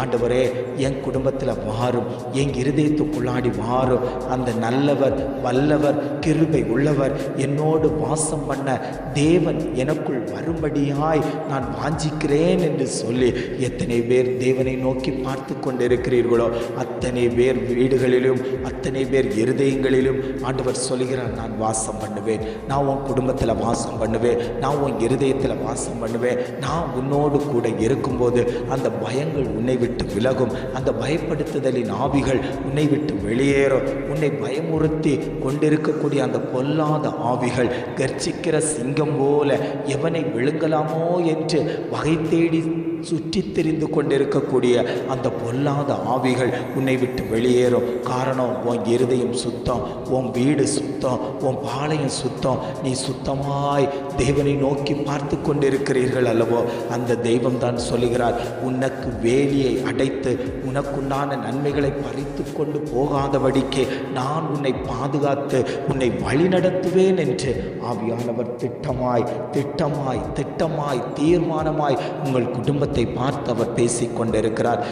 ஆண்டவரே என் குடும்பத்தில் மாறும். என் இருதயத்துக்குள்ளாடி மாறும். அந்த நல்லவர் வல்லவர் கிருபை உள்ளவர் என்னோடு வாசம் பண்ண தேவன் எனக்குள் வரும்படியாய் நான் வாஞ்சிக்கிறேன் என்று சொல்லி எத்தனை பேர் தேவனை நோக்கி பார்த்து கொண்டிருக்கிறீர்களோ அத்தனை பேர் வீடுகளிலும் அத்தனை பேர் இருதயங்களிலும் ஆண்டவர் சொல்கிறார் நான் வாசம் பண்ணுவேன். நான் உன் குடும்பத்தில் வாசம் பண்ணுவேன். நான் உன் இருதயத்தில் வாசம் பண்ணுவேன். நான் உன்னோடு கூட இருக்கும்போது அந்த பயங்கள் உன்னை விட்டு விலகும். அந்த பயப்படுத்துதலின் ஆவிகள் உன்னை விட்டு வெளியேறும். உன்னை பயமுறுத்தி கொண்டிருக்கக்கூடிய அந்த பொல்லாத ஆவிகள் கர்ச்சிக்கிற சிங்கம் போல எவனை விழுங்கலாமோ என்று வகை தேடி சுற்றித் தெரிந்து கொண்டிருக்கக்கூடிய அந்த பொல்லாத ஆவிகள் உன்னை விட்டு வெளியேறும். காரணம் உன் இருதயம் சுத்தம் உன் வீடு சுத்தம் உன் பாளையம் சுத்தம். நீ சுத்தமாய் தேவனை நோக்கி பார்த்து கொண்டிருக்கிறீர்கள் அல்லவோ? அந்த தெய்வம் தான் சொல்லுகிறார் உனக்கு வேலியை அடைத்து உனக்குண்டான நன்மைகளை பறித்து கொண்டு போகாதபடிக்கு நான் உன்னை பாதுகாத்து உன்னை வழிநடத்துவேன் என்று ஆவியானவர் திட்டமாய் திட்டமாய் திட்டமாய் தீர்மானமாய் உங்கள் குடும்பத்தை பார்த்து அவர் பேசிக் கொண்டிருக்கிறார்